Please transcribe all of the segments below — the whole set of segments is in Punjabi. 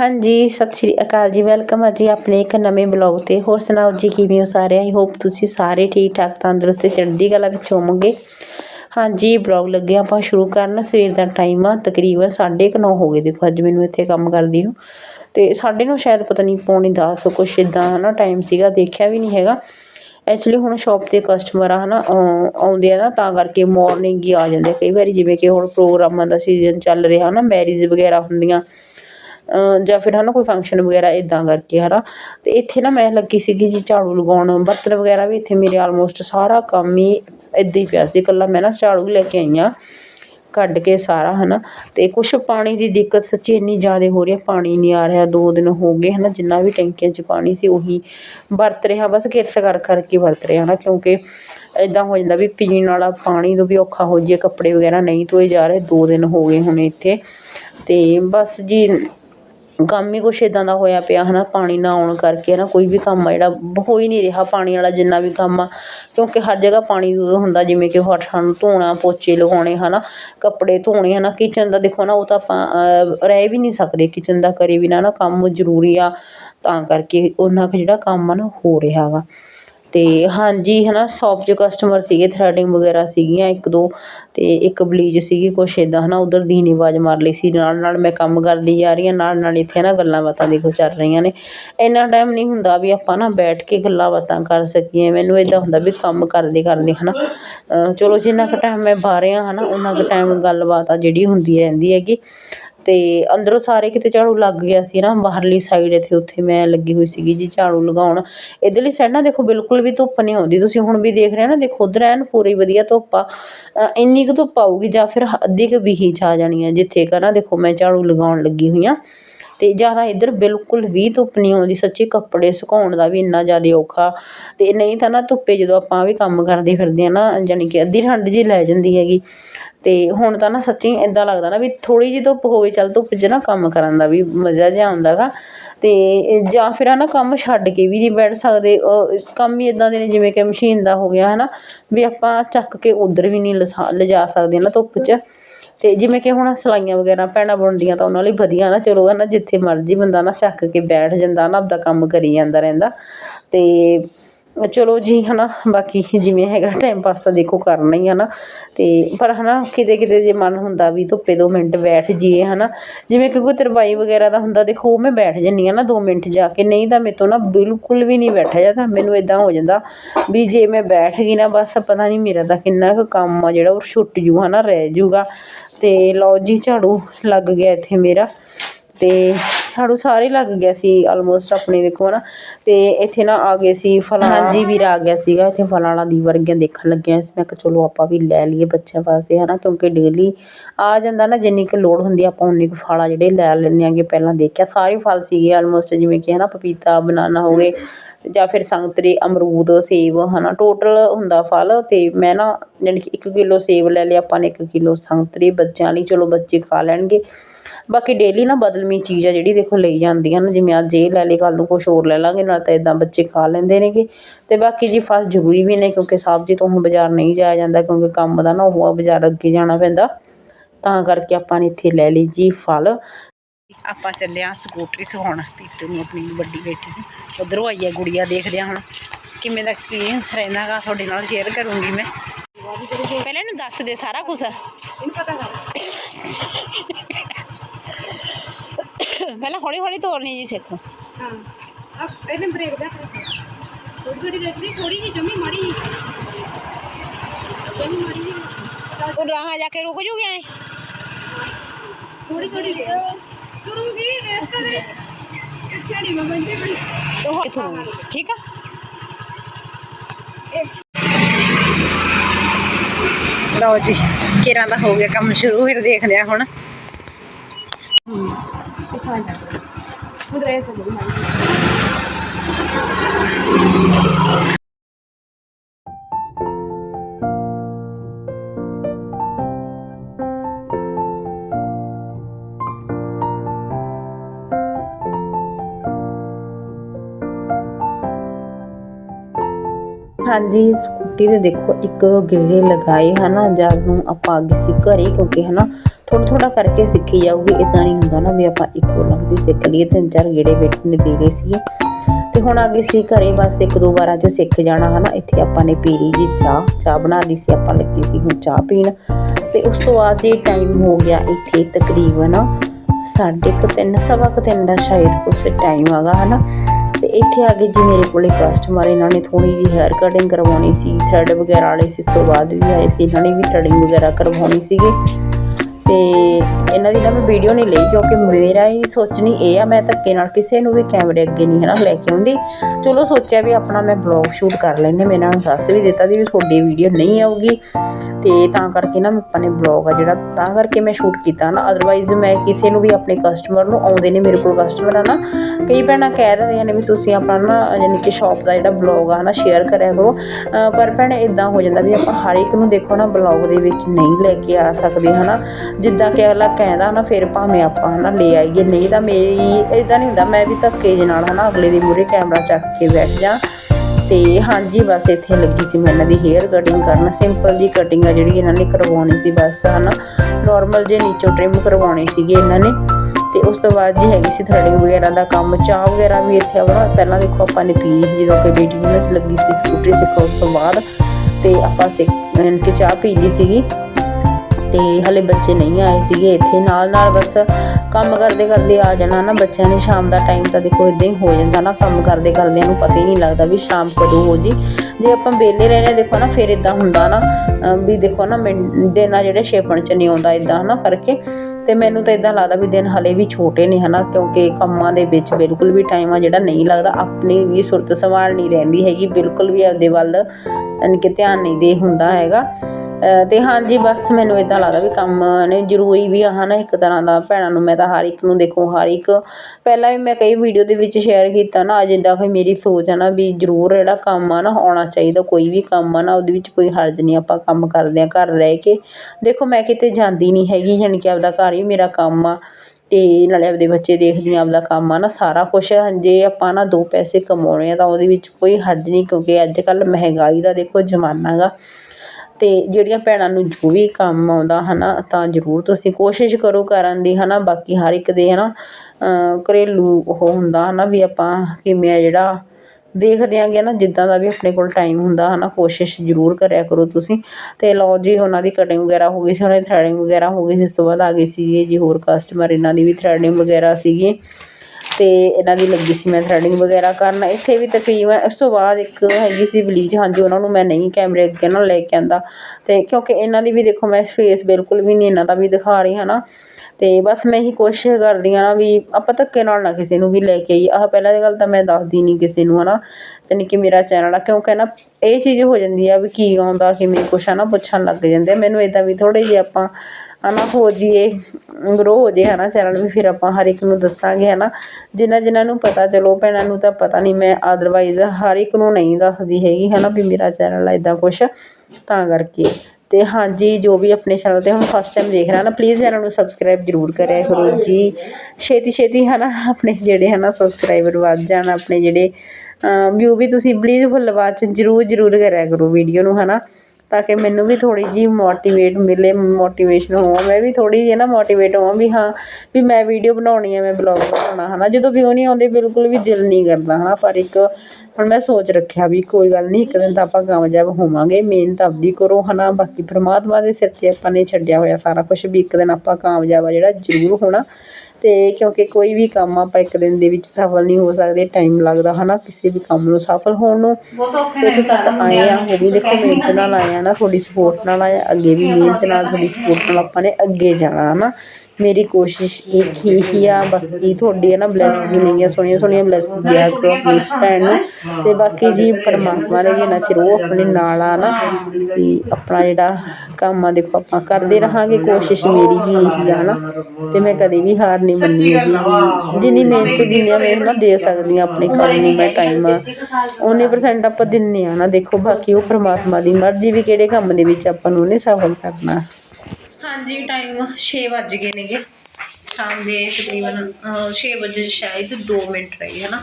ਹਾਂਜੀ, ਸਤਿ ਸ਼੍ਰੀ ਅਕਾਲ ਜੀ। ਵੈਲਕਮ ਹੈ ਜੀ ਆਪਣੇ ਇੱਕ ਨਵੇਂ ਬਲੌਗ ਤੇ। ਹੋਰ ਸੁਣਾਓ ਜੀ, ਕਿਵੇਂ ਹੋ ਸਾਰੇ ਆਈ ਹੋਪ ਤੁਸੀਂ ਸਾਰੇ ਠੀਕ ਠਾਕ ਤੰਦਰੁਸਤ ਤੇ ਚੜ੍ਹਦੀ ਕਲਾ ਵਿੱਚ ਹੋਵੋਗੇ। ਹਾਂਜੀ ਬਲੌਗ ਲੱਗੇ ਆਪਾਂ ਸ਼ੁਰੂ ਕਰਨ। ਸਵੇਰ ਦਾ ਟਾਈਮ ਆ, ਤਕਰੀਬਨ 9:30 ਹੋ ਗਏ। ਦੇਖੋ, ਅੱਜ ਮੈਨੂੰ ਇੱਥੇ ਕੰਮ ਕਰਦੀ ਨੂੰ। ਤੇ ਸਾਡੇ ਨੂੰ ਸ਼ਾਇਦ ਪਤਾ ਨਹੀਂ ਪੌਣੀ 10 ਕੁਛ ਇਦਾਂ ਹਨਾ ਟਾਈਮ ਸੀਗਾ। ਦੇਖਿਆ ਵੀ ਨਹੀਂ ਹੈਗਾ। ਐਕਚੁਅਲੀ ਹੁਣ ਸ਼ਾਪ ਤੇ ਕਸਟਮਰ ਆ ਹਨਾ ਆਉਂਦੇ ਆ ਨਾ, ਤਾਂ ਕਰਕੇ ਮਾਰਨਿੰਗ ਹੀ ਆ ਜਾਂਦੇ ਕਈ ਵਾਰੀ ਜਿਵੇਂ ਕਿ ਹੁਣ ਪ੍ਰੋਗਰਾਮਾਂ ਦਾ ਸੀਜ਼ਨ ਚੱਲ ਰਿਹਾ ਨਾ ਮੈਰਿਜ ਵਗੈਰਾ ਹੁੰਦੀਆਂ। ਜਾਂ ਫਿਰ ਹੈ ਨਾ ਕੋਈ ਫੰਕਸ਼ਨ ਵਗੈਰਾ ਇੱਦਾਂ ਕਰਕੇ ਹੈ ਨਾ ਅਤੇ ਇੱਥੇ ਨਾ ਮੈਂ ਲੱਗੀ ਸੀਗੀ ਜੀ ਝਾੜੂ ਲਗਾਉਣ। ਬਰਤਨ ਵਗੈਰਾ ਵੀ ਇੱਥੇ ਮੇਰੇ ਆਲਮੋਸਟ ਸਾਰਾ ਕੰਮ ਹੀ ਇੱਦਾਂ ਹੀ ਪਿਆ ਸੀ। ਇਕੱਲਾ ਮੈਂ ਨਾ ਝਾੜੂ ਲੈ ਕੇ ਆਈ ਹਾਂ, ਕੱਢ ਕੇ ਸਾਰਾ ਹੈ ਨਾ ਅਤੇ ਕੁਛ ਪਾਣੀ ਦੀ ਦਿੱਕਤ ਸੱਚੀ ਇੰਨੀ ਜ਼ਿਆਦਾ ਹੋ ਰਹੀ ਹੈ ਪਾਣੀ ਨਹੀਂ ਆ ਰਿਹਾ। ਦੋ ਦਿਨ ਹੋ ਗਏ ਹੈ ਨਾ ਜਿੰਨਾ ਵੀ ਟੈਂਕੀਆਂ 'ਚ ਪਾਣੀ ਸੀ ਉਹੀ ਵਰਤ ਰਿਹਾ। ਬਸ ਕਿਰਸ ਕਰ ਕਰਕੇ ਵਰਤ ਰਿਹਾ ਹੈ ਨਾ ਕਿਉਂਕਿ ਇੱਦਾਂ ਹੋ ਜਾਂਦਾ ਵੀ ਪੀਣ ਵਾਲਾ ਪਾਣੀ ਤੋਂ ਵੀ ਔਖਾ ਹੋ ਜੇ ਕੱਪੜੇ ਵਗੈਰਾ ਨਹੀਂ ਧੋਏ ਜਾ ਰਹੇ। ਦੋ ਦਿਨ ਹੋ ਗਏ ਹੁਣ ਇੱਥੇ। ਅਤੇ ਬਸ ਜੀ ਕੰਮ ਹੀ ਕੁਛ ਇੱਦਾਂ ਦਾ ਹੋਇਆ ਪਿਆ ਹੈ ਨਾ ਪਾਣੀ ਨਾ ਆਉਣ ਕਰਕੇ ਹੈ ਨਾ ਕੋਈ ਵੀ ਕੰਮ ਆ ਜਿਹੜਾ, ਹੋ ਹੀ ਨਹੀਂ ਰਿਹਾ ਪਾਣੀ ਵਾਲਾ ਜਿੰਨਾ ਵੀ ਕੰਮ ਆ, ਕਿਉਂਕਿ ਹਰ ਜਗ੍ਹਾ ਪਾਣੀ ਹੁੰਦਾ, ਜਿਵੇਂ ਕਿ ਹੱਥਾਂ ਨੂੰ ਧੋਣਾ, ਪੋਚੇ ਲਗਾਉਣੇ ਹੈ ਨਾ ਕੱਪੜੇ ਧੋਣੇ ਹੈ ਨਾ ਕਿਚਨ ਦਾ ਦੇਖੋ ਨਾ, ਉਹ ਤਾਂ ਆਪਾਂ ਰਹਿ ਵੀ ਨਹੀਂ ਸਕਦੇ ਕਿਚਨ ਦਾ ਕਰੇ ਬਿਨਾ ਨਾ ਕੰਮ ਜ਼ਰੂਰੀ ਆ, ਤਾਂ ਕਰਕੇ, ਉਹਨਾਂ ਕੁ ਜਿਹੜਾ ਕੰਮ ਆ ਨਾ, ਹੋ ਰਿਹਾ ਗਾ ਅਤੇ ਹਾਂਜੀ ਹੈ ਨਾ ਸ਼ੋਪ 'ਚ ਕਸਟਮਰ ਸੀਗੇ ਥਰੈਡਿੰਗ ਵਗੈਰਾ ਸੀਗੀਆਂ ਇੱਕ ਦੋ ਅਤੇ ਇੱਕ ਬਲੀਚ ਸੀਗੀ ਕੁਛ ਇਦਾਂ ਹਨਾ, ਉਧਰ ਦੀ ਨੇ ਆਵਾਜ਼ ਮਾਰ ਲਈ ਸੀ, ਨਾਲ ਨਾਲ ਮੈਂ ਕੰਮ ਕਰਦੀ ਜਾ ਰਹੀ ਹਾਂ, ਨਾਲ ਨਾਲ ਇੱਥੇ ਨਾ ਗੱਲਾਂ ਬਾਤਾਂ ਦੇਖੋ ਚੱਲ ਰਹੀਆਂ ਨੇ। ਇੰਨਾ ਟਾਈਮ ਨਹੀਂ ਹੁੰਦਾ ਵੀ ਆਪਾਂ ਨਾ ਬੈਠ ਕੇ ਗੱਲਾਂ ਬਾਤਾਂ ਕਰ ਸਕੀਏ, ਮੈਨੂੰ ਇੱਦਾਂ ਹੁੰਦਾ ਵੀ ਕੰਮ ਕਰਦੇ ਕਰਦੇ ਹੈ ਨਾ ਚਲੋ ਜਿੰਨਾ ਕੁ ਟਾਈਮ ਮੈਂ ਬਾਹਰ ਹਾਂ ਨਾ ਉਹਨਾਂ ਕੁ ਟਾਈਮ ਗੱਲਬਾਤ ਆ ਜਿਹੜੀ ਹੁੰਦੀ ਰਹਿੰਦੀ ਹੈਗੀ। ਅਤੇ ਅੰਦਰੋਂ ਸਾਰੇ ਕਿਤੇ ਝਾੜੂ ਲੱਗ ਗਿਆ ਸੀ ਨਾ, ਬਾਹਰਲੀ ਸਾਈਡ ਇੱਥੇ, ਉੱਥੇ ਮੈਂ ਲੱਗੀ ਹੋਈ ਸੀਗੀ ਜੀ ਝਾੜੂ ਲਗਾਉਣ। ਇੱਧਰਲੀ ਸਾਈਡ ਨਾ ਦੇਖੋ, ਬਿਲਕੁਲ ਵੀ ਧੁੱਪ ਨਹੀਂ ਆਉਂਦੀ। ਤੁਸੀਂ ਹੁਣ ਵੀ ਦੇਖ ਰਹੇ ਹੋ ਨਾ, ਦੇਖੋ, ਉੱਧਰ ਐਨ ਪੂਰੀ ਵਧੀਆ ਧੁੱਪ ਆ। ਇੰਨੀ ਕੁ ਧੁੱਪ ਆਊਗੀ ਜਾਂ ਫਿਰ ਅੱਧੀ ਕੁ ਵੀਹੀ ਚ ਆ ਜਾਣੀ ਹੈ ਜਿੱਥੇ ਕਾ ਨਾ ਦੇਖੋ, ਮੈਂ ਝਾੜੂ ਲਗਾਉਣ ਲੱਗੀ ਹੋਈ ਹਾਂ ਤੇ ਜ਼ਿਆਦਾ ਇੱਧਰ ਬਿਲਕੁਲ ਵੀ ਧੁੱਪ ਨਹੀਂ ਆਉਂਦੀ, ਸੱਚੀ ਕੱਪੜੇ ਸੁਕਾਉਣ ਦਾ ਵੀ ਇੰਨਾ ਜ਼ਿਆਦਾ ਔਖਾ। ਅਤੇ ਨਹੀਂ ਤਾਂ ਨਾ ਧੁੱਪੇ ਜਦੋਂ ਆਪਾਂ ਵੀ ਕੰਮ ਕਰਦੇ ਫਿਰਦੇ ਹਾਂ ਨਾ, ਜਾਣੀ ਕਿ ਅੱਧੀ ਠੰਡ ਜਿਹੀ ਲੈ ਜਾਂਦੀ ਹੈਗੀ। ਅਤੇ ਹੁਣ ਤਾਂ ਨਾ ਸੱਚੀ ਇੱਦਾਂ ਲੱਗਦਾ ਨਾ ਵੀ ਥੋੜ੍ਹੀ ਜਿਹੀ ਧੁੱਪ ਹੋਵੇ, ਚੱਲ ਧੁੱਪ 'ਚ ਨਾ ਕੰਮ ਕਰਨ ਦਾ ਵੀ ਮਜ਼ਾ ਜਿਹਾ ਆਉਂਦਾ ਗਾ। ਅਤੇ ਜਾਂ ਫਿਰ ਹੈ ਨਾ ਕੰਮ ਛੱਡ ਕੇ ਵੀ ਨਹੀਂ ਬੈਠ ਸਕਦੇ। ਕੰਮ ਹੀ ਇੱਦਾਂ ਦੇ ਨੇ, ਜਿਵੇਂ ਕਿ ਮਸ਼ੀਨ ਦਾ ਹੋ ਗਿਆ ਹੈ ਨਾ ਵੀ ਆਪਾਂ ਚੱਕ ਕੇ ਉੱਧਰ ਵੀ ਨਹੀਂ ਲਸਾ, ਲਿਜਾ ਸਕਦੇ ਨਾ ਧੁੱਪ 'ਚ। ਅਤੇ ਜਿਵੇਂ ਕਿ ਹੁਣ ਸਿਲਾਈਆਂ ਵਗੈਰਾ ਭੈਣਾਂ ਬੁਣਦੀਆਂ ਤਾਂ ਉਹਨਾਂ ਲਈ ਵਧੀਆ ਨਾ, ਚਲੋ ਹੈ ਨਾ, ਜਿੱਥੇ ਮਰਜ਼ੀ ਬੰਦਾ ਨਾ ਚੱਕ ਕੇ ਬੈਠ ਜਾਂਦਾ, ਨਾ ਆਪਦਾ ਕੰਮ ਕਰੀ ਜਾਂਦਾ ਰਹਿੰਦਾ ਅਤੇ ਚਲੋ ਜੀ, ਹਨਾ, ਬਾਕੀ ਜਿਵੇਂ ਹੈਗਾ ਟਾਈਮ ਪਾਸ ਤਾਂ ਦੇਖੋ ਕਰਨਾ ਹੀ ਆ ਨਾ। ਤੇ ਪਰ ਹਨਾ, ਕਿਤੇ ਕਿਤੇ ਜੇ ਮਨ ਹੁੰਦਾ ਵੀ ਧੁੱਪੇ ਦੋ ਮਿੰਟ ਬੈਠ ਜੀਏ ਹਨਾ। ਜਿਵੇਂ ਕਿ ਕੋਈ ਤਰਪਾਈ ਵਗੈਰਾ ਦਾ ਹੁੰਦਾ, ਦੇਖੋ, ਉਹ ਮੈਂ ਬੈਠ ਜੰਨੀ ਆ ਨਾ 2 ਮਿੰਟ ਜਾ ਕੇ। ਨਹੀਂ ਤਾਂ ਮੇਰੇ ਤੋਂ ਨਾ ਬਿਲਕੁਲ ਵੀ ਨਹੀਂ ਬੈਠਾ ਜਾਂਦਾ। ਮੈਨੂੰ ਇਦਾਂ ਹੋ ਜਾਂਦਾ ਵੀ ਜੇ ਮੈਂ ਬੈਠ ਗਈ ਨਾ, ਬਸ ਪਤਾ ਨਹੀਂ ਮੇਰਾ ਤਾਂ ਕਿੰਨਾ ਕੁ ਕੰਮ ਆ ਜਿਹੜਾ, ਉਹ ਛੁੱਟ ਜੂ, ਹਨਾ, ਰਹਿ ਜੂਗਾ। ਤੇ ਲਓ ਜੀ, ਝਾੜੂ ਲੱਗ ਗਿਆ ਇੱਥੇ ਮੇਰਾ। ਤੇ ਝਾੜੂ ਸਾਰੇ ਲੱਗ ਗਿਆ ਸੀ ਆਲਮੋਸਟ ਆਪਣੇ ਦੇਖੋ ਨਾ ਤੇ ਇੱਥੇ ਨਾ ਆ ਗਏ ਸੀ ਫਲਾਂ ਹਾਂਜੀ ਵੀਰ, ਆ ਗਿਆ ਸੀਗਾ। ਇੱਥੇ ਫਲਾਂ ਵਾਲਾ ਦੀ ਵਰਗੀਆਂ ਦੇਖਣ ਲੱਗਿਆ। ਸੀ ਮੈਂ ਕਿਹਾ, ਚਲੋ ਆਪਾਂ ਵੀ ਲੈ ਲਈਏ ਬੱਚਿਆਂ ਵਾਸਤੇ ਹਨਾ, ਕਿਉਂਕਿ ਡੇਲੀ ਆ ਜਾਂਦਾ ਨਾ, ਜਿੰਨੀ ਕੁ ਲੋੜ ਹੁੰਦੀ ਆਪਾਂ ਉਨੀ ਕੁ ਫਲਾਂ ਜਿਹੜੇ ਲੈ ਲੈਂਦੇ ਆਂਗੇ। ਪਹਿਲਾਂ ਦੇਖਿਆ, ਸਾਰੇ ਫਲ ਸੀਗੇ ਆਲਮੋਸਟ ਜਿਵੇਂ ਕਿ ਹਨਾ, ਪਪੀਤਾ, ਬਨਾਨਾ ਹੋ ਗਏ, ਜਾਂ ਫਿਰ ਸੰਗਤਰੀ ਅਮਰੂਦ, ਸੇਬ ਹਨਾ ਟੋਟਲ ਹੁੰਦਾ ਫਲ। ਤੇ ਮੈਂ ਨਾ, ਜਾਣੀ ਕਿ 1 ਕਿਲੋ ਸੇਬ ਲੈ ਲਿਆ, ਆਪਾਂ ਨੇ 1 ਕਿਲੋ ਸੰਗਤਰੀ ਬੱਚਿਆਂ ਲਈ। ਚਲੋ ਬੱਚੇ ਖਾ ਲੈਣਗੇ। ਬਾਕੀ ਡੇਲੀ ਨਾ ਬਦਲਵੀਂ ਚੀਜ਼ ਆ ਜਿਹੜੀ ਦੇਖੋ ਲਈ ਜਾਂਦੀਆਂ ਨੇ ਜਿਵੇਂ ਅੱਜ ਇਹ ਲੈ ਲਈ ਕੱਲ ਨੂੰ ਕੁਝ ਹੋਰ ਲੈ ਲਾਂਗੇ ਨਾਲ ਤਾਂ ਇਦਾਂ ਬੱਚੇ ਖਾ ਲੈਂਦੇ ਨੇਗੇ। ਤੇ ਬਾਕੀ ਜੀ ਫਲ ਜ਼ਰੂਰੀ ਵੀ ਨੇ ਕਿਉਂਕਿ ਸਬਜ਼ੀ ਤੋਂ ਹੁਣ ਬਾਜ਼ਾਰ ਨਹੀਂ ਜਾਇਆ ਜਾਂਦਾ ਕਿਉਂਕਿ ਕੰਮ ਦਾ ਨਾ ਉਹ ਆ ਬਾਜ਼ਾਰ ਅੱਗੇ ਜਾਣਾ ਪੈਂਦਾ। ਤਾਂ ਕਰਕੇ ਆਪਾਂ ਨੇ ਇੱਥੇ ਲੈ ਲਈ ਜੀ ਫਲ। ਆਪਾਂ ਚੱਲੇ ਆ ਸਕੂਟਰੀ ਸਿਖਾਉਣ ਪੀਤੂ ਨੂੰ ਆਪਣੀ ਵੱਡੀ ਬੇਟੀ ਨੂੰ। ਉਧਰੋਂ ਆਈ ਹੈ ਗੁੜੀਆ ਦੇਖਦੇ ਆ ਹੁਣ ਕਿਵੇਂ ਦਾ ਐਕਸਪੀਰੀਅੰਸ ਰਹਿੰਦਾਗਾ ਤੁਹਾਡੇ ਨਾਲ ਸ਼ੇਅਰ ਕਰੂੰਗੀ ਮੈਂ। ਪਹਿਲੇ ਇਹਨੂੰ ਦੱਸ ਦੇ ਸਾਰਾ ਕੁਝ ਪਹਿਲਾਂ ਹੌਲੀ ਹੌਲੀ ਤੋਰਨੀ ਜੀ ਸਿੱਖ ਹਾਂ ਆ ਇਹਨੇ ਬ੍ਰੇਕ ਦਾ ਥੋੜੀ ਥੋੜੀ ਰਸਦੀ ਥੋੜੀ ਜਿਹੀ ਜਮੀ ਮਾੜੀ ਜਿਹੀ ਜਮੀ ਮਾੜੀ ਜਿਹੀ ਉਹ ਰਾਹਾਂ ਜਾ ਕੇ ਰੁਕ ਜੂਗੇ ਐ ਥੋੜੀ ਥੋੜੀ ਕਰੂਗੀ ਰਸਤਾ ਦੇ ਅੱਛਾ ਨਹੀਂ ਮੈਂ ਬੰਦੇ ਬੜੀ ਤੇ ਕਿਥੋਂ ਠੀਕ ਆ ਲਓ ਜੀ ਕਿਰਾਂ ਦਾ ਹੋ ਗਿਆ ਕੰਮ ਸ਼ੁਰੂ ਫਿਰ ਦੇਖਦੇ ਆ ਹੁਣ ਅੱਛਾ ਜਾ ਉਧਰ ਹਾਂਜੀ ਸਕੂਟਰੀ ਸਕੂਟੀ ਦੇਖੋ ਇੱਕ ਗੇੜੇ ਲਗਾਏ ਹਨਾ, ਜਦ ਨੂੰ ਆਪਾਂ ਅੱਗੇ ਸੀ ਘਰੇ, ਕਿਉਂਕਿ ਹਨਾ ਥੋੜਾ ਥੋੜਾ ਕਰਕੇ ਸਿੱਖੀ ਜਾਊਗੀ ਇਦਾਂ ਨਹੀਂ ਹੁੰਦਾ ਨਾ ਵੀ ਆਪਾਂ ਇੱਕੋ ਲੰਘਦੀ ਸਿੱਖ ਲਈਏ, ਤਿੰਨ ਚਾਰ ਗੇੜੇ ਬੇਟੇ ਨੇ ਦੇ ਰਹੇ ਸੀਗੇ। ਤੇ ਹੁਣ ਅੱਗੇ ਸੀ ਘਰੇ, ਬਸ ਇੱਕ ਦੋ ਵਾਰਾਂ 'ਚ ਸਿੱਖ ਜਾਣਾ ਹਨਾ, ਇੱਥੇ ਆਪਾਂ ਨੇ ਪੀ ਲਈ ਜੀ ਚਾਹ ਚਾਹ ਬਣਾ ਲਈ ਸੀ, ਆਪਾਂ ਲੱਗੀ ਸੀ ਹੁਣ ਚਾਹ ਪੀਣ। ਤੇ ਉਸ ਤੋਂ ਬਾਅਦ ਜੀ ਟਾਈਮ ਹੋ ਗਿਆ ਇੱਥੇ ਤਕਰੀਬਨ ਸਾਢੇ ਕੁ ਤਿੰਨ, ਸਵਾ ਕੁ ਤਿੰਨ ਦਾ ਸ਼ਾਇਦ ਕੁਛ ਟਾਈਮ ਹੈਗਾ ਹਨਾ। ਤੇ ਇੱਥੇ ਆ ਕੇ ਜੀ ਮੇਰੇ ਕੋਲੇ ਕਸਟਮਰ ਇਹਨਾਂ ਨੇ ਥੋੜੀ ਜਿਹੀ ਹੈਅਰ ਕਟਿੰਗ ਕਰਵਾਉਣੀ ਸੀ ਥ੍ਰੈਡ ਵਗੈਰਾ ਵਾਲੇ ਸੀ, ਇਸ ਤੋਂ ਬਾਅਦ ਵੀ ਆਏ ਸੀ, ਇਹਨਾਂ ਨੇ ਵੀ ਥ੍ਰੈਡਿੰਗ ਵਗੈਰਾ ਕਰਵਾਉਣੀ ਸੀਗੀ। ਤੇ ਇਹਨਾਂ ਦੀ ਨਾ ਮੈਂ ਵੀਡੀਓ ਨਹੀਂ ਲਈ, ਕਿਉਂਕਿ ਮੇਰਾ ਹੀ ਸੋਚਣੀ ਇਹ ਆ, ਮੈਂ ਧੱਕੇ ਨਾਲ ਕਿਸੇ ਨੂੰ ਵੀ ਕੈਮਰੇ ਅੱਗੇ ਨਹੀਂ ਹਨਾ ਲੈ ਕੇ ਆਉਂਦੀ। ਚਲੋ ਸੋਚਿਆ ਵੀ ਆਪਣਾ ਮੈਂ ਬਲੌਗ ਸ਼ੂਟ ਕਰ ਲੈਨੇ ਮੈਂ ਇਹਨਾਂ ਨੂੰ ਦੱਸ ਵੀ ਦਿੱਤਾ ਸੀ ਵੀ ਤੁਹਾਡੀ ਵੀਡੀਓ ਨਹੀਂ ਆਊਗੀ। ਤੇ ਤਾਂ ਕਰਕੇ ਨਾ ਮੈਂ ਆਪਣੇ ਬਲੌਗ ਆ ਜਿਹੜਾ, ਤਾਂ ਕਰਕੇ ਮੈਂ ਸ਼ੂਟ ਕੀਤਾ ਨਾ। ਅਦਰਵਾਈਜ਼ ਮੈਂ ਕਿਸੇ ਨੂੰ ਵੀ ਆਪਣੇ ਕਸਟਮਰ ਨੂੰ ਆਉਂਦੇ ਨੇ ਮੇਰੇ ਕੋਲ ਕਸਟਮਰ ਆ ਨਾ, ਕਈ ਭੈਣਾਂ ਕਹਿ ਰਹੀਆਂ ਨੇ ਵੀ ਤੁਸੀਂ ਆਪਣਾ ਨਾ ਯਾਨੀ ਕਿ ਸ਼ਾਪ ਦਾ ਜਿਹੜਾ ਬਲੌਗ ਆ ਨਾ ਸ਼ੇਅਰ ਕਰਿਆ ਕਰੋ। ਪਰ ਭੈਣ ਇਦਾਂ ਹੋ ਜਾਂਦਾ ਵੀ ਆਪਾਂ ਹਰ ਇੱਕ ਨੂੰ ਦੇਖੋ ਨਾ ਬਲੌਗ ਦੇ ਵਿੱਚ ਨਹੀਂ ਲੈ ਕੇ ਆ ਸਕਦੇ, ਹਨਾ? ਜਿੱਦਾਂ ਕਿ ਅਗਲਾ ਕਹਿੰਦਾ ਨਾ, ਫਿਰ ਭਾਵੇਂ ਆਪਾਂ ਹਨਾ ਲੈ ਆਈਏ, ਨਹੀਂ ਤਾਂ ਮੇਰੀ ਇਦਾਂ ਨਹੀਂ ਹੁੰਦਾ, ਮੈਂ ਵੀ ਧੱਕੇ ਦੇ ਨਾਲ ਹਨਾ ਅਗਲੇ ਦੇ ਮੂਹਰੇ ਕੈਮਰਾ ਚੱਕ ਕੇ ਬੈਠ ਜਾ। ਤੇ ਹਾਂਜੀ, ਬਸ ਇੱਥੇ ਲੱਗੀ ਸੀ ਮੈਂ ਇਹਨਾਂ ਦੀ ਹੇਅਰ ਕਟਿੰਗ ਕਰਨ। ਸਿੰਪਲ ਜੀ ਕਟਿੰਗ ਆ ਜਿਹੜੀ ਇਹਨਾਂ ਨੇ ਕਰਵਾਉਣੀ ਸੀ, ਬਸ ਹਨਾ। ਨਾਰਮਲ ਜੇ ਨੀਚੋਂ ਟ੍ਰਿਮ ਕਰਵਾਉਣੀ ਸੀਗੀ ਇਹਨਾਂ ਨੇ। ਤੇ ਉਸ ਤੋਂ ਬਾਅਦ ਜੀ ਹੈਗੀ ਸੀ ਥਰੈਡਿੰਗ ਵਗੈਰਾ ਦਾ ਕੰਮ। ਚਾਹ ਵਗੈਰਾ ਵੀ ਇੱਥੇ ਆਉਣਾ ਪਹਿਲਾਂ ਦੇਖੋ ਆਪਾਂ ਨੇ ਪੀ ਸੀ ਜਦੋਂ ਕਿ ਬੇਟੀ ਨੂੰ ਲੱਗੀ ਸੀ ਸਕੂਟਰੀ ਸਿੱਖੋ, ਉਸ ਤੋਂ ਬਾਅਦ ਤੇ ਆਪਾਂ ਸਿੱਖ ਯਾਨੀ ਕਿ ਚਾਹ ਪੀ ਲਈ ਸੀਗੀ। ਤੇ ਹਲੇ ਬੱਚੇ ਨਹੀਂ ਆਏ ਸੀਗੇ ਇੱਥੇ। ਨਾਲ ਨਾਲ ਬਸ ਕੰਮ ਕਰਦੇ ਕਰਦੇ ਆ ਜਾਣਾ ਨਾ ਬੱਚਿਆਂ ਨੇ, ਸ਼ਾਮ ਦਾ ਟਾਈਮ ਤਾਂ ਦੇਖੋ ਇਦਾਂ ਹੀ ਹੋ ਜਾਂਦਾ ਨਾ, ਕੰਮ ਕਰਦੇ ਕਰਦੇ ਨੂੰ ਪਤਾ ਹੀ ਨਹੀਂ ਲੱਗਦਾ ਵੀ ਸ਼ਾਮ ਕਦੋਂ ਹੋ ਜੀ। ਜੇ ਆਪਾਂ ਵਿਹਲੇ ਰਹਿੰਦੇ, ਦੇਖੋ ਨਾ, ਫਿਰ ਇਦਾਂ ਹੁੰਦਾ ਨਾ ਵੀ ਦੇਖੋ ਨਾ, ਮਿੰ- ਦਿਨ ਆ ਜਿਹੜੇ ਛੇਪਣ ਚ ਨਹੀਂ ਆਉਂਦਾ ਇਦਾਂ ਹਨਾ ਕਰਕੇ ਤੇ ਮੈਨੂੰ ਤਾਂ ਇਦਾਂ ਲੱਗਦਾ ਵੀ ਦਿਨ ਹਲੇ ਵੀ ਛੋਟੇ ਨੇ ਹਨਾ, ਕਿਉਂਕਿ ਕੰਮਾਂ ਦੇ ਵਿੱਚ ਬਿਲਕੁਲ ਵੀ ਟਾਈਮ ਆ ਜਿਹੜਾ ਨਹੀਂ ਲੱਗਦਾ, ਆਪਣੀ ਵੀ ਸੁਰਤ ਸੰਭਾਲ ਨਹੀਂ ਰਹਿੰਦੀ ਹੈਗੀ, ਬਿਲਕੁਲ ਵੀ ਆਪਦੇ ਵੱਲ, ਯਾਨੀ ਕਿ ਧਿਆਨ ਨਹੀਂ ਦੇ ਹੁੰਦਾ ਹੈਗਾ। ਅਹ ਤੇ ਹਾਂਜੀ, ਬਸ ਮੈਨੂੰ ਇਦਾਂ ਲੱਗਦਾ ਵੀ ਕੰਮ ਨੇ ਜ਼ਰੂਰੀ ਵੀ ਆ ਹਨਾ, ਇੱਕ ਤਰ੍ਹਾਂ ਦਾ ਭੈਣਾਂ ਨੂੰ ਮੈਂ ਤਾਂ ਹਰ ਇੱਕ ਨੂੰ ਦੇਖੋ, ਹਰ ਇੱਕ, ਪਹਿਲਾਂ ਵੀ ਮੈਂ ਕਈ ਵੀਡੀਓ ਦੇ ਵਿੱਚ ਸ਼ੇਅਰ ਕੀਤਾ ਨਾ ਜਿੱਦਾਂ ਕਿ ਮੇਰੀ ਸੋਚ ਆ ਨਾ ਵੀ ਜ਼ਰੂਰ ਜਿਹੜਾ ਕੰਮ ਆ ਨਾ, ਆਉਣਾ ਚਾਹੀਦਾ, ਕੋਈ ਵੀ ਕੰਮ ਆ ਨਾ, ਉਹਦੇ ਵਿੱਚ ਕੋਈ ਹਰਜ ਨਹੀਂ, ਆਪਾਂ ਕੰਮ ਕਰਦੇ ਹਾਂ ਘਰ ਰਹਿ ਕੇ। ਦੇਖੋ, ਮੈਂ ਕਿਤੇ ਜਾਂਦੀ ਨਹੀਂ ਹੈਗੀ, ਜਾਣੀ ਕਿ ਆਪਦਾ ਘਰ ਹੀ ਮੇਰਾ ਕੰਮ ਆ ਅਤੇ ਨਾਲੇ ਆਪਦੇ ਬੱਚੇ ਦੇਖਦੀ ਹਾਂ ਆਪਦਾ ਕੰਮ ਆ ਨਾ, ਸਾਰਾ ਕੁਛ। ਜੇ ਆਪਾਂ ਨਾ ਦੋ ਪੈਸੇ ਕਮਾਉਣੇ ਆ, ਤਾਂ ਉਹਦੇ ਵਿੱਚ ਕੋਈ ਹਰਜ ਨਹੀਂ, ਕਿਉਂਕਿ ਅੱਜ ਕੱਲ੍ਹ ਮਹਿੰਗਾਈ ਦਾ ਦੇਖੋ ਜ਼ਮਾਨਾ ਗਾ। ਅਤੇ ਜਿਹੜੀਆਂ ਭੈਣਾਂ ਨੂੰ ਜੋ ਵੀ ਕੰਮ ਆਉਂਦਾ ਹੈ ਨਾ ਤਾਂ ਜ਼ਰੂਰ ਤੁਸੀਂ ਕੋਸ਼ਿਸ਼ ਕਰੋ ਕਰਨ ਦੀ ਹੈ ਨਾ ਬਾਕੀ ਹਰ ਇੱਕ ਦੇ ਹੈ ਨਾ ਘਰੇਲੂ ਉਹ ਹੁੰਦਾ ਹੈ ਨਾ ਵੀ ਆਪਾਂ ਕਿਵੇਂ ਆ ਜਿਹੜਾ ਦੇਖਦੇ ਆਂਗੇ ਨਾ ਜਿੱਦਾਂ ਦਾ ਵੀ ਆਪਣੇ ਕੋਲ ਟਾਈਮ ਹੁੰਦਾ ਹੈ ਨਾ ਕੋਸ਼ਿਸ਼ ਜ਼ਰੂਰ ਕਰਿਆ ਕਰੋ ਤੁਸੀਂ। ਅਤੇ ਲਓ ਜੀ, ਉਹਨਾਂ ਦੀ ਕਟਿੰਗ ਵਗੈਰਾ ਹੋ ਗਈ ਸੀ, ਉਹਨਾਂ ਦੀ ਥਰੈਡਿੰਗ ਵਗੈਰਾ ਹੋ ਗਈ ਸੀ, ਇਸ ਤੋਂ ਬਾਅਦ ਆ ਗਈ ਸੀ ਜੀ ਹੋਰ ਕਸਟਮਰ ਇਹਨਾਂ ਦੀ ਵੀ ਥਰੈਡਿੰਗ ਵਗੈਰਾ ਸੀਗੀ। ਅਤੇ ਇਹਨਾਂ ਦੀ ਲੱਗੀ ਸੀ ਮੈਂ ਥਰੈਡਿੰਗ ਵਗੈਰਾ ਕਰਨ। ਇੱਥੇ ਵੀ ਤਕਰੀਬਨ ਉਸ ਤੋਂ ਬਾਅਦ ਇੱਕ ਹੈਗੀ ਸੀ ਬਲੀਚ ਹਾਂਜੀ, ਉਹਨਾਂ ਨੂੰ ਮੈਂ ਨਹੀਂ ਕੈਮਰੇ ਅੱਗੇ ਨਾ ਲੈ ਕੇ ਆਉਂਦਾ ਅਤੇ ਕਿਉਂਕਿ ਇਹਨਾਂ ਦੀ ਵੀ ਦੇਖੋ, ਮੈਂ ਫੇਸ ਬਿਲਕੁਲ ਵੀ ਨਹੀਂ ਇਹਨਾਂ ਦਾ ਵੀ ਦਿਖਾ ਰਹੀ ਹੈ ਨਾ ਅਤੇ ਬਸ ਮੈਂ ਇਹੀ ਕੋਸ਼ਿਸ਼ ਕਰਦੀ ਹਾਂ ਨਾ ਵੀ ਆਪਾਂ ਧੱਕੇ ਨਾਲ ਨਾ ਕਿਸੇ ਨੂੰ ਵੀ ਲੈ ਕੇ ਆਈਏ। ਆਹ ਪਹਿਲਾਂ ਦੀ ਗੱਲ ਤਾਂ ਮੈਂ ਦੱਸਦੀ ਨਹੀਂ ਕਿਸੇ ਨੂੰ ਹੈ ਹਨਾ। ਯਾਨੀ ਕਿ ਮੇਰਾ ਚੈਨਲ ਆ, ਕਿਉਂਕਿ ਨਾ ਇਹ ਚੀਜ਼ ਹੋ ਜਾਂਦੀ ਆ ਵੀ ਕੀ ਆਉਂਦਾ, ਕਿਵੇਂ ਕੁਛ ਹੈ ਨਾ ਪੁੱਛਣ ਲੱਗ ਜਾਂਦੇ ਆ। ਮੈਨੂੰ ਇਦਾਂ ਵੀ ਥੋੜ੍ਹੇ ਜਿਹੇ ਆਪਾਂ ਹਨਾ, ਹੋ ਜਾਈਏ ਗਰੋ ਹੋ ਜੇ ਨਾ ਚੈਨਲ ਵੀ, ਫਿਰ ਆਪਾਂ ਹਰ ਇੱਕ ਨੂੰ ਦੱਸਾਂਗੇ ਹੈ ਨਾ ਜਿਨ੍ਹਾਂ ਜਿਨ੍ਹਾਂ ਨੂੰ ਪਤਾ, ਚਲੋ ਭੈਣਾਂ ਨੂੰ ਤਾਂ ਪਤਾ ਨਹੀਂ ਮੈਂ ਅਦਰਵਾਈਜ਼ ਹਰ ਇੱਕ ਨੂੰ ਨਹੀਂ ਦੱਸਦੀ ਹੈਗੀ ਹੈ ਨਾ ਵੀ ਮੇਰਾ ਚੈਨਲ ਆ ਇਦਾਂ ਕੁਛ, ਤਾਂ ਕਰਕੇ। ਤੇ ਹਾਂਜੀ, ਜੋ ਵੀ ਆਪਣੇ ਚੈਨਲ ਤੇ ਹੁਣ ਫਸਟ ਟਾਈਮ ਦੇਖ ਰਿਹਾ ਨਾ ਪਲੀਜ਼ ਚੈਨਲ ਨੂੰ ਸਬਸਕ੍ਰਾਈਬ ਜ਼ਰੂਰ ਕਰਿਆ ਕਰੋ ਜੀ। ਛੇਤੀ ਛੇਤੀ ਹਨਾ, ਆਪਣੇ ਜਿਹੜੇ ਹਨਾ ਸਬਸਕ੍ਰਾਈਬਰ ਵੱਧ ਜਾਣ, ਆਪਣੇ ਜਿਹੜੇ ਵਿਊ ਵੀ ਤੁਸੀਂ ਪਲੀਜ਼ ਫੁੱਲ ਬਾਅਦ ਚ ਜ਼ਰੂਰ ਜ਼ਰੂਰ ਕਰਿਆ ਕਰੋ ਵੀਡੀਓ ਨੂੰ ਹਨਾ। ਤਾਂ ਕਿ ਮੈਨੂੰ ਵੀ ਥੋੜ੍ਹੀ ਜਿਹੀ ਮੋਟੀਵੇਟ ਮਿਲੇ ਮੋਟੀਵੇਸ਼ਨ ਹੋਵਾਂ ਮੈਂ ਵੀ ਥੋੜ੍ਹੀ ਜਿਹੀ ਨਾ ਮੋਟੀਵੇਟ ਹੋਵਾਂ ਵੀ ਹਾਂ, ਵੀ ਮੈਂ ਵੀਡੀਓ ਬਣਾਉਣੀ ਹੈ ਮੈਂ ਬਲੋਗ ਬਣਾਉਣਾ ਹੈ ਨਾ ਜਦੋਂ ਵਿਊ ਨਹੀਂ ਆਉਂਦੇ, ਬਿਲਕੁਲ ਵੀ ਦਿਲ ਨਹੀਂ ਕਰਦਾ ਹੈ ਨਾ ਪਰ ਇੱਕ ਹੁਣ ਮੈਂ ਸੋਚ ਰੱਖਿਆ ਵੀ ਕੋਈ ਗੱਲ ਨਹੀਂ, ਇੱਕ ਦਿਨ ਤਾਂ ਆਪਾਂ ਕਾਮਯਾਬ ਹੋਵਾਂਗੇ, ਮਿਹਨਤ ਆਪਦੀ ਕਰੋ ਹੈ ਨਾ ਬਾਕੀ ਪਰਮਾਤਮਾ ਦੇ ਸਿਰ ਤੇ ਆਪਾਂ ਨੇ ਛੱਡਿਆ ਹੋਇਆ ਸਾਰਾ ਕੁਛ ਵੀ ਇੱਕ ਦਿਨ ਆਪਾਂ ਕਾਮਯਾਬ ਆ, ਜਿਹੜਾ ਜ਼ਰੂਰ ਹੋਣਾ। ਤੇ ਕਿਉਂਕਿ ਕੋਈ ਵੀ ਕੰਮ ਆਪਾਂ ਇੱਕ ਦਿਨ ਦੇ ਵਿੱਚ ਸਫਲ ਨਹੀਂ ਹੋ ਸਕਦੇ ਟਾਈਮ ਲੱਗਦਾ ਹਨਾ ਕਿਸੇ ਵੀ ਕੰਮ ਨੂੰ ਸਫਲ ਹੋਣ ਨੂੰ। ਇੱਥੇ ਤੱਕ ਆਏ ਆ ਉਹ ਵੀ ਦੇਖੋ ਮਿਹਨਤ ਨਾਲ ਆਏ ਆ ਨਾ ਤੁਹਾਡੀ ਸਪੋਰਟ ਨਾਲ ਆਏ ਅੱਗੇ ਵੀ ਮਿਹਨਤ ਨਾਲ ਤੁਹਾਡੀ ਸਪੋਰਟ ਨਾਲ ਆਪਾਂ ਨੇ ਅੱਗੇ ਜਾਣਾ ਹਨਾ। ਮੇਰੀ ਕੋਸ਼ਿਸ਼ ਇਹ ਹੀ ਆ, ਬਾਕੀ ਤੁਹਾਡੀ ਹੈ ਨਾ ਬਲੈਸਿੰਗ ਨਹੀਂ ਸੋਹਣੀਆਂ ਸੋਹਣੀਆਂ ਬਲੈਸਿੰਗ ਦਿਆ ਕਰੋ ਆਪਣੀ ਇਸ ਭੈਣ ਨੂੰ। ਤੇ ਬਾਕੀ ਜੀ ਪਰਮਾਤਮਾ ਨੇ ਜਿੰਨਾ ਚਿਰ ਉਹ ਆਪਣੇ ਨਾਲ ਆ ਨਾ ਤੇ ਆਪਣਾ ਜਿਹੜਾ ਕੰਮ ਆ, ਦੇਖੋ ਆਪਾਂ ਕਰਦੇ ਰਹਾਂਗੇ, ਕੋਸ਼ਿਸ਼ ਮੇਰੀ ਵੀ ਇਹੀ ਆ ਨਾ। ਤੇ ਮੈਂ ਕਦੇ ਵੀ ਹਾਰ ਨਹੀਂ ਮੰਨੀ ਹੈਗੀ। ਜਿੰਨੀ ਮਿਹਨਤ, ਜਿੰਨੀਆਂ ਮੈਂ ਨਾ ਦੇ ਸਕਦੀ ਹਾਂ ਆਪਣੇ ਕੰਮ ਨੂੰ, ਮੈਂ ਟਾਈਮ ਉਹਨੇ ਪਰਸੈਂਟ ਆਪਾਂ ਦਿੰਨੇ ਆ ਨਾ। ਦੇਖੋ ਬਾਕੀ ਉਹ ਪਰਮਾਤਮਾ ਦੀ ਮਰਜ਼ੀ ਵੀ ਕਿਹੜੇ ਕੰਮ ਦੇ ਵਿੱਚ ਆਪਾਂ ਨੂੰ ਉਹਨੇ ਸਫਲ ਕਰਨਾ। ਹਾਂਜੀ ਟਾਈਮ 6 ਵੱਜ ਗਏ ਨੇਗੇ। ਸ਼ਾਮ ਦੇ ਤਕਰੀਬਨ 6 ਵਜੇ ਸ਼ਾਇਦ 2 ਮਿੰਟ ਰਹੀ ਨਾ।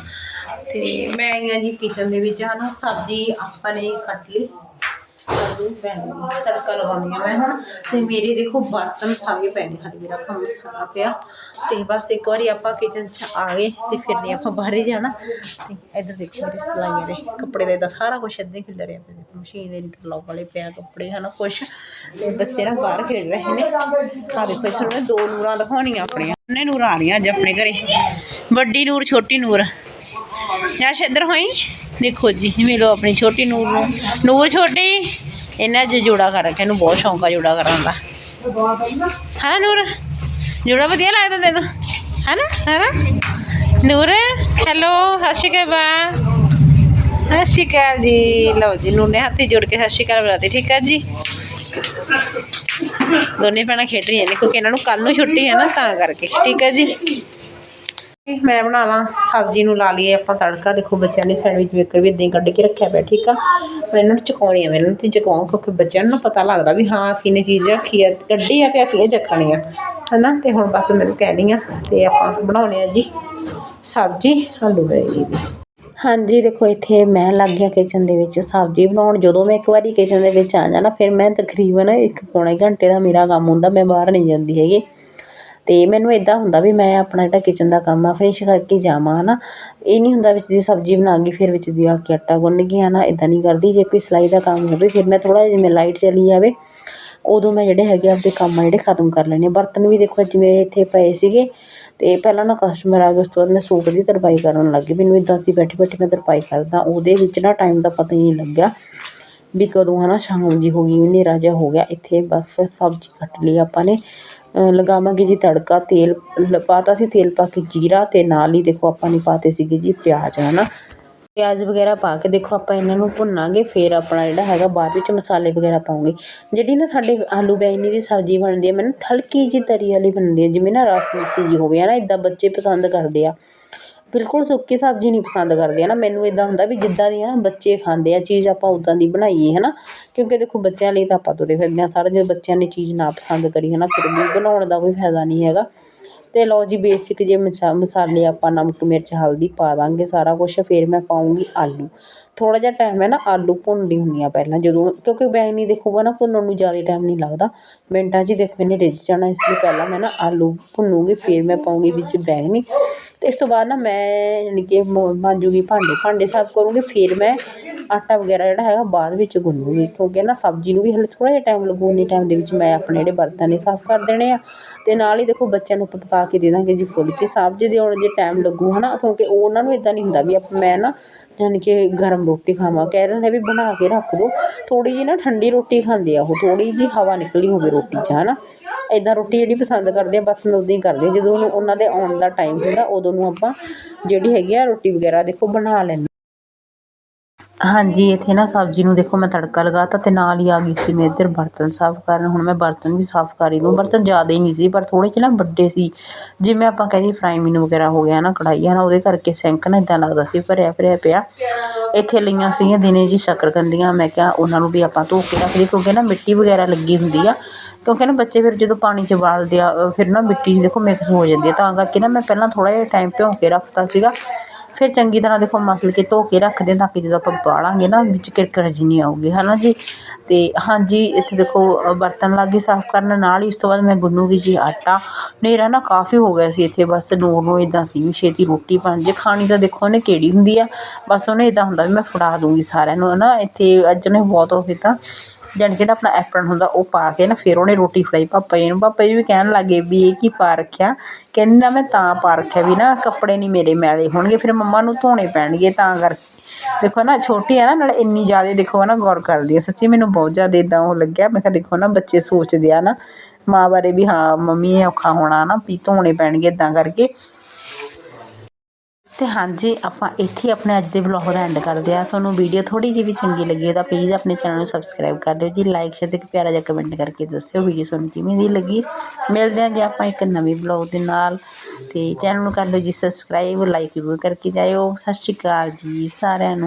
ਤੇ ਮੈਂ ਆਈ ਹਾਂ ਜੀ ਕਿਚਨ ਦੇ ਵਿੱਚ, ਹਨਾ, ਸਬਜ਼ੀ ਆਪਾਂ ਨੇ ਕੱਟ ਲਈ। ਤੜਕਾ ਲਗਾਉਣੀ ਆ ਮੈਂ ਹੁਣ। ਤੇ ਮੇਰੇ ਦੇਖੋ ਬਰਤਨ ਸਾਰੇ ਪੈ ਨੇ ਹਾਲੇ ਮੇਰਾ ਕੰਮ ਸਾਰਾ ਪਿਆ। ਤੇ ਬਸ ਇੱਕ ਵਾਰੀ ਆਪਾਂ ਕਿਚਨ 'ਚ ਆ ਗਏ ਤੇ ਫਿਰ ਨਹੀਂ ਆਪਾਂ ਬਾਹਰ ਹੀ ਜਾਣਾ। ਤੇ ਇੱਧਰ ਦੇਖੋ ਮੇਰੇ ਸਿਲਾਈਆਂ ਦੇ ਕੱਪੜੇ ਦਾ ਸਾਰਾ ਕੁਝ ਇੱਦਾਂ ਹੀ ਖਿਲਰਿਆ ਪਿਆ। ਮਸ਼ੀਨ ਦੇ ਇੰਟਰਲੌਕ ਵਾਲੇ ਪਿਆ ਕੱਪੜੇ, ਹਨਾ ਕੁਛ। ਤੇ ਬੱਚੇ ਨਾ ਬਾਹਰ ਖੇਡ ਰਹੇ ਨੇ। ਆ ਦੇਖੋ ਇਸ ਨੂੰ ਦੋ ਨੂਰਾਂ ਦਿਖਾਉਣੀਆਂ ਆਪਣੀਆਂ। ਉਹਨੇ ਨੂਰਾਂ ਆ ਰਹੀਆਂ ਅੱਜ ਆਪਣੇ ਘਰੇ। ਵੱਡੀ ਨੂਰ, ਛੋਟੀ ਨੂਰ। ਯਾਸ਼ ਇੱਧਰ ਹੋਈ? ਦੇਖੋ ਜੀ, ਮਿਲੋ ਆਪਣੀ ਛੋਟੀ ਨੂਰ ਨੂੰ। ਨੂਰ ਛੋਟੀ, ਇਹਨਾਂ ਅੱਜ ਜੋੜਾ ਕਰ ਰੱਖਿਆ ਇਹਨੂੰ ਬਹੁਤ ਸ਼ੌਂਕ ਆ ਜੋੜਾ ਕਰਨ ਦਾ। ਹਾਂ ਨੂਰ? ਜੋੜਾ ਵਧੀਆ ਲੱਗਦਾ ਤੈਨੂੰ? ਹੈਨਾ? ਹੈਨਾ? ਨੂਰ, ਹੈਲੋ, ਸਤਿ ਸ਼੍ਰੀ ਅਕਾਲ ਬਾ ਸਤਿ ਸ਼੍ਰੀ ਅਕਾਲ ਜੀ। ਲਓ ਜੀ, ਨੂਰ ਨੇ ਹੱਥੀ ਜੋੜ ਕੇ ਸਤਿ ਸ਼੍ਰੀ ਅਕਾਲ ਬੁਲਾਤੀ, ਠੀਕ ਹੈ ਜੀ? ਦੋਨੇ ਭੈਣਾਂ ਖੇਡ ਰਹੀਆਂ ਨੇ, ਕਿਉਂਕਿ ਇਹਨਾਂ ਨੂੰ ਕੱਲ ਨੂੰ ਛੁੱਟੀ ਹੈ ਨਾ, ਤਾਂ ਕਰਕੇ, ਠੀਕ ਹੈ ਜੀ? ਮੈਂ ਬਣਾ ਲਾਂ, ਸਬਜ਼ੀ ਨੂੰ ਲਾ ਲਈਏ ਆਪਾਂ ਤੜਕਾ। ਦੇਖੋ ਬੱਚਿਆਂ ਨੇ ਸੈਂਡਵਿਚ ਮੇਕਰ ਵੀ ਇਦਾਂ ਹੀ ਕੱਢ ਕੇ ਰੱਖਿਆ ਪਿਆ, ਠੀਕ ਆ? ਮੈਂ ਇਹਨਾਂ ਨੂੰ ਚਕਾਉਣੀ ਆ, ਮੈਂ ਇਹਨਾਂ ਨੂੰ ਤੇ ਚਕਾਉਂ ਕਿਉਂਕਿ ਬੱਚਿਆਂ ਨੂੰ ਪਤਾ ਲੱਗਦਾ ਵੀ ਹਾਂ, ਅਸੀਂ ਨੇ ਚੀਜ਼ ਰੱਖੀ ਆ, ਕੱਢੀ ਆ ਤੇ ਅਸੀਂ ਇਹ ਚੱਕਣੀ ਆ। ਹਨਾ? ਤੇ ਹੁਣ ਬਸ ਮੈਨੂੰ ਕਹਿਣੀ ਆ, ਤੇ ਆਪਾਂ ਬਣਾਉਣੇ ਆ ਜੀ ਸਬਜ਼ੀ, ਆਲੂ ਬੈਗੀ ਦੀ। ਹਾਂਜੀ, ਦੇਖੋ ਇੱਥੇ ਮੈਂ ਲੱਗ ਗਿਆ ਕਿਚਨ ਦੇ ਵਿੱਚ ਸਬਜ਼ੀ ਬਣਾਉਣ। ਜਦੋਂ ਮੈਂ ਇੱਕ ਵਾਰੀ ਕਿਚਨ ਦੇ ਵਿੱਚ ਆ ਜਾਣਾ, ਫਿਰ ਮੈਂ ਤਕਰੀਬਨ ਇੱਕ ਪੌਣੇ ਘੰਟੇ ਦਾ ਮੇਰਾ ਕੰਮ ਹੁੰਦਾ, ਮੈਂ ਬਾਹਰ ਨਹੀਂ ਜਾਂਦੀ ਹੈਗੀ। ਅਤੇ ਮੈਨੂੰ ਇੱਦਾਂ ਹੁੰਦਾ ਵੀ ਮੈਂ ਆਪਣਾ ਜਿਹੜਾ ਕਿਚਨ ਦਾ ਕੰਮ ਆ ਫਿਨਿਸ਼ ਕਰਕੇ ਜਾਵਾਂ ਹੈ ਨਾ ਇਹ ਨਹੀਂ ਹੁੰਦਾ ਵਿੱਚ ਦੀ ਸਬਜ਼ੀ ਬਣਾ ਗਈ, ਫਿਰ ਵਿੱਚ ਦੀ ਆ ਕੇ ਆਟਾ ਗੁੰਨ ਗਈ ਹੈ ਨਾ ਇੱਦਾਂ ਨਹੀਂ ਕਰਦੀ। ਜੇ ਕੋਈ ਸਿਲਾਈ ਦਾ ਕੰਮ ਹੋਵੇ, ਫਿਰ ਮੈਂ ਥੋੜਾ ਜਿਵੇਂ ਲਾਈਟ ਚਲੀ ਜਾਵੇ, ਉਦੋਂ ਮੈਂ ਜਿਹੜੇ ਹੈਗੇ ਆਪਦੇ ਕੰਮ ਆ ਜਿਹੜੇ ਖਤਮ ਕਰ ਲੈਣੇ ਬਰਤਨ ਵੀ ਦੇਖੋ ਜਿਵੇਂ ਇੱਥੇ ਪਏ ਸੀਗੇ ਅਤੇ ਪਹਿਲਾਂ ਨਾ ਕਸਟਮਰ ਆ ਗਏ, ਉਸ ਤੋਂ ਬਾਅਦ ਮੈਂ ਸੂਟ ਦੀ ਤਰਪਾਈ ਕਰਨ ਲੱਗ ਗਈ। ਮੈਨੂੰ ਇੱਦਾਂ ਸੀ ਬੈਠੀ ਬੈਠੀ ਮੈਂ ਤਰਪਾਈ ਕਰਦਾ। ਉਹਦੇ ਵਿੱਚ ਨਾ ਟਾਈਮ ਦਾ ਪਤਾ ਹੀ ਨਹੀਂ ਲੱਗਿਆ ਵੀ ਕਦੋਂ ਹੈ ਨਾ ਸ਼ਾਮ ਜੀ ਹੋ ਗਈ, ਹਨੇਰਾ ਜਿਹਾ ਹੋ ਗਿਆ। ਇੱਥੇ ਬਸ ਸਬਜ਼ੀ ਕੱਟ ਲਈ ਆਪਾਂ ਨੇ। ਲਗਾਵਾਂਗੇ ਜੀ ਤੜਕਾ, ਤੇਲ ਲ- ਪਾਤਾ ਸੀ, ਤੇਲ ਪਾ ਕੇ ਜੀਰਾ ਅਤੇ ਨਾਲ ਹੀ ਦੇਖੋ ਆਪਾਂ ਨੇ ਪਾਤੇ ਸੀਗੇ ਜੀ ਪਿਆਜ਼, ਹੈ ਨਾ। ਪਿਆਜ਼ ਵਗੈਰਾ ਪਾ ਕੇ ਦੇਖੋ ਆਪਾਂ ਇਹਨਾਂ ਨੂੰ ਭੁੰਨਾਂਗੇ, ਫਿਰ ਆਪਣਾ ਜਿਹੜਾ ਹੈਗਾ ਬਾਅਦ ਵਿੱਚ ਮਸਾਲੇ ਵਗੈਰਾ ਪਾਉਂਗੇ ਜਿਹੜੀ ਨਾ ਸਾਡੇ ਆਲੂ ਬੈਗਨੀ ਦੀ ਸਬਜ਼ੀ ਬਣਦੀ ਹੈ, ਮੈਨੂੰ ਹਲਕੀ ਜਿਹੀ ਤਰੀ ਵਾਲੀ ਬਣਦੀ ਹੈ, ਜਿਵੇਂ ਨਾ ਰਸ ਮਿੱਸੀ ਜੀ ਹੋਵੇ ਆ ਨਾ ਇੱਦਾਂ ਬੱਚੇ ਪਸੰਦ ਕਰਦੇ ਆ। ਬਿਲਕੁਲ ਸੁੱਕੀ ਸਬਜ਼ੀ ਨਹੀਂ ਪਸੰਦ ਕਰਦੇ ਆ ਨਾ ਮੈਨੂੰ ਇੱਦਾਂ ਹੁੰਦਾ ਵੀ ਜਿੱਦਾਂ ਦੀ ਹੈ ਨਾ ਬੱਚੇ ਖਾਂਦੇ ਆ ਚੀਜ਼, ਆਪਾਂ ਉੱਦਾਂ ਦੀ ਬਣਾਈਏ ਹੈ ਨਾ ਕਿਉਂਕਿ ਦੇਖੋ ਬੱਚਿਆਂ ਲਈ ਤਾਂ ਆਪਾਂ ਤੁਰੇ ਫਿਰਦੇ ਹਾਂ ਸਾਰਾ, ਜੇ ਬੱਚਿਆਂ ਨੇ ਚੀਜ਼ ਨਾ ਪਸੰਦ ਕਰੀ ਹੈ ਨਾ ਫਿਰ ਵੀ ਬਣਾਉਣ ਦਾ ਕੋਈ ਫਾਇਦਾ ਨਹੀਂ ਹੈਗਾ। ਅਤੇ ਲਓ ਜੀ, ਬੇਸਿਕ ਜੇ ਮਸਾ- ਮਸਾਲੇ ਆਪਾਂ ਨਮਕ, ਮਿਰਚ, ਹਲਦੀ ਪਾ ਦਾਂਗੇ ਸਾਰਾ ਕੁਛ, ਫਿਰ ਮੈਂ ਪਾਉਂਗੀ ਆਲੂ। ਥੋੜ੍ਹਾ ਜਿਹਾ ਟਾਈਮ ਹੈ ਨਾ, ਆਲੂ ਭੁੰਨਦੀ ਹੁੰਦੀ ਹਾਂ ਪਹਿਲਾਂ ਜਦੋਂ, ਕਿਉਂਕਿ ਬੈਂਗਣੀ ਦੇਖੂਗਾ ਨਾ ਭੁੰਨਣ ਨੂੰ ਜ਼ਿਆਦਾ ਟਾਈਮ ਨਹੀਂ ਲੱਗਦਾ। ਮਿੰਟਾਂ 'ਚ ਹੀ ਦੇਖੋ ਇਹਨੇ ਰਿੱਝ ਜਾਣਾ, ਇਸ ਲਈ ਪਹਿਲਾਂ ਮੈਂ ਨਾ ਆਲੂ ਭੁੰਨੂਗੀ, ਫਿਰ ਮੈਂ ਪਾਉਂਗੀ ਵਿੱਚ ਬੈਂਗਣੀ। ਅਤੇ ਇਸ ਤੋਂ ਬਾਅਦ ਨਾ ਮੈਂ ਯਾਨੀ ਕਿ ਮ- ਮਾਂਜੂਗੀ ਭਾਂਡੇ। ਭਾਂਡੇ ਸਾਫ਼ ਕਰੂੰਗੀ, ਫਿਰ ਮੈਂ ਆਟਾ ਵਗੈਰਾ ਜਿਹੜਾ ਹੈਗਾ ਬਾਅਦ ਵਿੱਚ ਗੁੰਨੂਗੀ ਕਿਉਂਕਿ ਨਾ ਸਬਜ਼ੀ ਨੂੰ ਵੀ ਹਲੇ ਥੋੜ੍ਹਾ ਜਿਹਾ ਟਾਈਮ ਲੱਗੂ, ਉਨੀ ਟਾਈਮ ਦੇ ਵਿੱਚ ਮੈਂ ਆਪਣੇ ਜਿਹੜੇ ਬਰਤਨ ਨੇ ਸਾਫ਼ ਕਰ ਦੇਣੇ ਆ। ਅਤੇ ਨਾਲ ਹੀ ਦੇਖੋ ਬੱਚਿਆਂ ਨੂੰ ਆਪਾਂ ਪਕਾ ਕੇ ਦੇ ਦਾਂਗੇ ਜੀ ਫੁਲਕੇ। ਸਬਜ਼ੀ ਦੇ ਆਉਣ ਜੇ ਟਾਈਮ ਲੱਗੂ ਨਾ ਕਿਉਂਕਿ ਉਹ ਉਹਨਾਂ ਨੂੰ ਇੱਦਾਂ ਨਹੀਂ ਹੁੰਦਾ ਵੀ ਆਪ- ਮੈਂ ਨਾ ਯਾਨੀ ਕਿ ਗਰਮ ਰੋਟੀ ਖਾਵਾਂ। ਕਹਿ ਦਿੰਦੇ ਵੀ ਬਣਾ ਕੇ ਰੱਖ ਦਿਓ ਥੋੜ੍ਹੀ ਜਿਹੀ ਨਾ ਠੰਡੀ ਰੋਟੀ ਖਾਂਦੇ ਆ ਉਹ। ਥੋੜ੍ਹੀ ਜਿਹੀ ਹਵਾ ਨਿਕਲੀ ਹੋਵੇ ਰੋਟੀ 'ਚ ਹੈ ਨਾ ਇੱਦਾਂ ਰੋਟੀ ਜਿਹੜੀ ਪਸੰਦ ਕਰਦੇ ਆ, ਬਸ ਮੈਂ ਉਦਾਂ ਹੀ ਕਰਦੀ ਜਦੋਂ ਉਹਨਾਂ ਦੇ ਆਉਣ ਦਾ ਟਾਈਮ ਹੁੰਦਾ, ਉਦੋਂ ਨੂੰ ਆਪਾਂ ਜਿਹੜੀ ਹੈਗੀ ਆ ਰੋਟੀ ਵਗੈਰਾ, ਦੇਖੋ ਬਣਾ ਲੈਂਦੇ ਹਾਂਜੀ, ਇੱਥੇ ਨਾ ਸਬਜ਼ੀ ਨੂੰ ਦੇਖੋ ਮੈਂ ਤੜਕਾ ਲਗਾ ਤਾ ਅਤੇ ਨਾਲ ਹੀ ਆ ਗਈ ਸੀ ਮੈਂ ਇੱਧਰ ਬਰਤਨ ਸਾਫ਼ ਕਰਨ। ਹੁਣ ਮੈਂ ਬਰਤਨ ਵੀ ਸਾਫ਼ ਕਰ ਹੀ ਦੂੰ ਬਰਤਨ ਜ਼ਿਆਦਾ ਹੀ ਨਹੀਂ ਸੀ, ਪਰ ਥੋੜ੍ਹੇ ਜਿਹੇ ਨਾ ਵੱਡੇ ਸੀ। ਜਿਵੇਂ ਆਪਾਂ ਕਹਿੰਦੇ ਫਰਾਈ ਮੀਨ ਵਗੈਰਾ ਹੋ ਗਿਆ ਨਾ ਕੜਾਈ ਹੈ ਨਾ, ਉਹਦੇ ਕਰਕੇ ਸਿੰਕ ਨਾ ਇੱਦਾਂ ਲੱਗਦਾ ਸੀ, ਭਰਿਆ ਭਰਿਆ ਪਿਆ। ਇੱਥੇ ਲਈਆਂ ਸੀਗੀਆਂ ਦਿਨੇ ਜੀ ਸ਼ੱਕਰਕੰਦੀਆਂ ਮੈਂ ਕਿਹਾ ਉਹਨਾਂ ਨੂੰ ਵੀ ਆਪਾਂ ਧੋ ਕੇ ਰੱਖ ਲਈ ਕਿਉਂਕਿ ਨਾ ਮਿੱਟੀ ਵਗੈਰਾ ਲੱਗੀ ਹੁੰਦੀ ਆ। ਕਿਉਂਕਿ ਨਾ ਬੱਚੇ ਫਿਰ ਜਦੋਂ ਪਾਣੀ 'ਚ ਉਬਾਲਦੇ ਆ ਫਿਰ ਨਾ ਮਿੱਟੀ ਦੇਖੋ ਮਿਕਸ ਹੋ ਜਾਂਦੀ ਆ। ਤਾਂ ਕਰਕੇ ਨਾ ਮੈਂ ਪਹਿਲਾਂ ਥੋੜ੍ਹਾ ਜਿਹਾ ਟਾਈਮ ਭਿਉਂ ਕੇ ਰੱਖਤਾ ਸੀਗਾ। ਫਿਰ ਚੰਗੀ ਤਰ੍ਹਾਂ ਦੇਖੋ ਮਸਲ ਕੇ ਧੋ ਕੇ ਰੱਖਦੇ ਤਾਂ ਕਿ ਜਦੋਂ ਆਪਾਂ ਬਾਲਾਂਗੇ ਨਾ ਵਿੱਚ ਕਿਰਕਰ ਜੀ ਨਹੀਂ ਆਊਗੀ ਹੈ ਨਾ ਜੀ? ਅਤੇ ਹਾਂਜੀ, ਇੱਥੇ ਦੇਖੋ ਬਰਤਨ ਲੱਗ ਗਏ ਸਾਫ਼ ਕਰਨ ਨਾਲ ਹੀ, ਇਸ ਤੋਂ ਬਾਅਦ ਮੈਂ ਗੁੰਨੂਗੀ ਜੀ ਆਟਾ। ਹਨੇਰਾ ਨਾ ਕਾਫੀ ਹੋ ਗਿਆ ਸੀ ਇੱਥੇ, ਬਸ ਨੂਰ ਨੂੰ ਇੱਦਾਂ ਸੀ ਵੀ ਛੇਤੀ ਰੋਟੀ ਬਣ ਜੇ, ਖਾਣੀ ਤਾਂ ਦੇਖੋ ਉਹਨੇ ਕਿਹੜੀ ਹੁੰਦੀ ਆ। ਬਸ ਉਹਨੇ ਇੱਦਾਂ ਹੁੰਦਾ ਵੀ ਮੈਂ ਫੜਾ ਦੂੰਗੀ ਸਾਰਿਆਂ ਨੂੰ ਹੈ ਨਾ ਇੱਥੇ ਅੱਜ ਉਹਨੇ ਬਹੁਤ ਹੋ ਤਾਂ ਜਾਣੀ ਕਿ ਜਿਹੜਾ ਆਪਣਾ ਐਪਰਨ ਹੁੰਦਾ ਉਹ ਪਾ ਕੇ ਨਾ ਫਿਰ ਉਹਨੇ ਰੋਟੀ ਫੜਾਈ ਪਾਪਾ ਜੀ ਨੂੰ। ਪਾਪਾ ਜੀ ਵੀ ਕਹਿਣ ਲੱਗੇ ਵੀ ਇਹ ਕੀ ਪਾ ਰੱਖਿਆ? ਕਹਿੰਦੀ ਨਾ ਮੈਂ ਤਾਂ ਪਾ ਰੱਖਿਆ ਵੀ ਨਾ, ਕੱਪੜੇ ਨਹੀਂ ਮੇਰੇ ਮੈਲੇ ਹੋਣਗੇ, ਫਿਰ ਮੰਮਾ ਨੂੰ ਧੋਣੇ ਪੈਣਗੇ ਤਾਂ ਕਰਕੇ। ਦੇਖੋ ਨਾ, ਛੋਟੀ ਆ ਨਾ, ਨਾਲ ਇੰਨੀ ਜ਼ਿਆਦਾ ਦੇਖੋ ਨਾ ਗੌਰ ਕਰਦੀ ਆ। ਸੱਚੀ ਮੈਨੂੰ ਬਹੁਤ ਜ਼ਿਆਦਾ ਇਦਾਂ ਉਹ ਲੱਗਿਆ। ਮੈਂ ਕਿਹਾ ਦੇਖੋ ਨਾ, ਬੱਚੇ ਸੋਚਦੇ ਆ ਨਾ, ਮਾਂ ਬਾਰੇ ਵੀ ਹਾਂ, ਮੰਮੀ ਇਹ ਔਖਾ ਹੋਣਾ ਨਾ ਵੀ ਧੋਣੇ ਪੈਣਗੇ ਇਦਾਂ ਕਰਕੇ। ਤੇ ਹਾਂਜੀ, ਆਪਾਂ ਇੱਥੇ ਆਪਣੇ ਅੱਜ ਦੇ ਵਲੌਗ ਦਾ ਐਂਡ ਕਰਦੇ ਆ ਤੁਹਾਨੂੰ ਵੀਡੀਓ ਥੋੜੀ ਜਿਹੀ ਵੀ ਚੰਗੀ ਲੱਗੀ ਤਾਂ ਪਲੀਜ਼ ਆਪਣੇ ਚੈਨਲ ਨੂੰ ਸਬਸਕ੍ਰਾਈਬ ਕਰ ਦਿਓ ਜੀ। ਲਾਈਕ ਸ਼ੇਅਰ ਤੇ ਪਿਆਰਾ ਜਿਹਾ ਕਮੈਂਟ ਕਰਕੇ ਦੱਸਿਓ ਵੀਡੀਓ ਤੁਹਾਨੂੰ ਕਿਵੇਂ ਦੀ ਲੱਗੀ। ਮਿਲਦੇ ਹਾਂ ਜੀ ਆਪਾਂ ਇੱਕ ਨਵੀਂ ਵਲੌਗ ਦੇ ਨਾਲ। ਤੇ ਚੈਨਲ ਨੂੰ ਕਰ ਲਓ ਜੀ ਸਬਸਕ੍ਰਾਈਬ ਲਾਈਕ ਜ਼ਰੂਰ ਕਰਕੇ ਜਾਇਓ। ਸਤਿ ਸ਼੍ਰੀ ਅਕਾਲ ਜੀ ਸਾਰਿਆਂ ਨੂੰ।